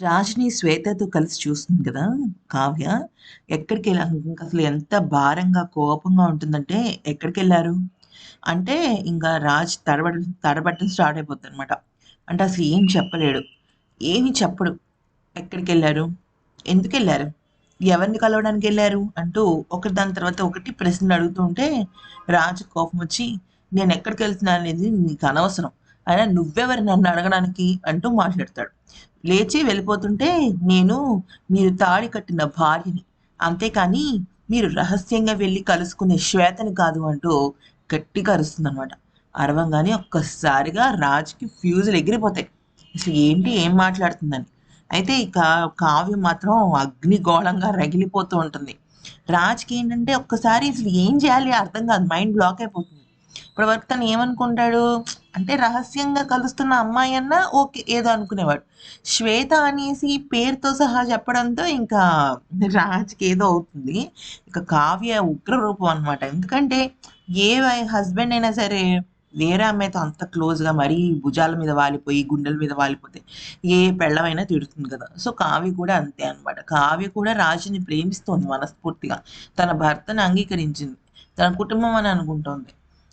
రాజ్ని శ్వేతతో కలిసి చూస్తుంది కదా కావ్య. ఎక్కడికి వెళ్ళారు? అసలు ఎంత భారంగా కోపంగా ఉంటుందంటే ఎక్కడికి వెళ్ళారు? అంటే ఇంకా రాజ్ తడబడ తడబట్టడం స్టార్ట్ అయిపోతుంది అనమాట అంటే అసలు ఏం చెప్పలేడు. ఏమి చెప్పడు. ఎక్కడికి వెళ్ళారు? ఎందుకు వెళ్ళారు? ఎవరిని కలవడానికి వెళ్ళారు? అంటూ ఒకటి దాని తర్వాత ఒకటి ప్రశ్నలు అడుగుతూ ఉంటే రాజు కోపం వచ్చి నేను ఎక్కడికి వెళ్తున్నా అనేది నీకు అనవసరం. అయినా నువ్వెవరు నన్ను అడగడానికి? అంటూ మాట్లాడతాడు. లేచి వెళ్ళిపోతుంటే నేను మీరు తాడి కట్టిన భార్యని. అంతేకాని మీరు రహస్యంగా వెళ్ళి కలుసుకునే శ్వేతని కాదు అంటూ గట్టిగా అరుస్తుందన్నమాట. అరవంగానే ఒక్కసారిగా రాజుకి ఫ్యూజులు ఎగిరిపోతాయి. అసలు ఏంటి ఏం మాట్లాడుతుందని. అయితే ఇక కావ్యం మాత్రం అగ్నిగోళంగా రగిలిపోతూ ఉంటుంది. రాజ్కి ఏంటంటే ఒక్కసారి అసలు ఏం చేయాలి అర్థం కాదు. మైండ్ బ్లాక్ అయిపోతుంది. ఇప్పటి వరకు తను ఏమనుకుంటాడు? అంటే రహస్యంగా కలుస్తున్న అమ్మాయి అన్న ఓకే ఏదో అనుకునేవాడు. శ్వేత అనేసి పేరుతో సహా చెప్పడంతో ఇంకా రాజ్కి ఏదో అవుతుంది. ఇక కావ్య ఉగ్ర రూపం అనమాట ఎందుకంటే ఏ హస్బెండ్ అయినా సరే వేరే అమ్మాయితో అంత క్లోజ్గా మరీ భుజాల మీద వాలిపోయి గుండెల మీద వాలిపోతే ఏ పెళ్ళమైనా తిడుతుంది కదా. సో కావ్య కూడా అంతే అనమాట కావ్య కూడా రాజుని ప్రేమిస్తోంది మనస్ఫూర్తిగా. తన భర్తను అంగీకరించింది. తన కుటుంబం అని అనుకుంటోంది.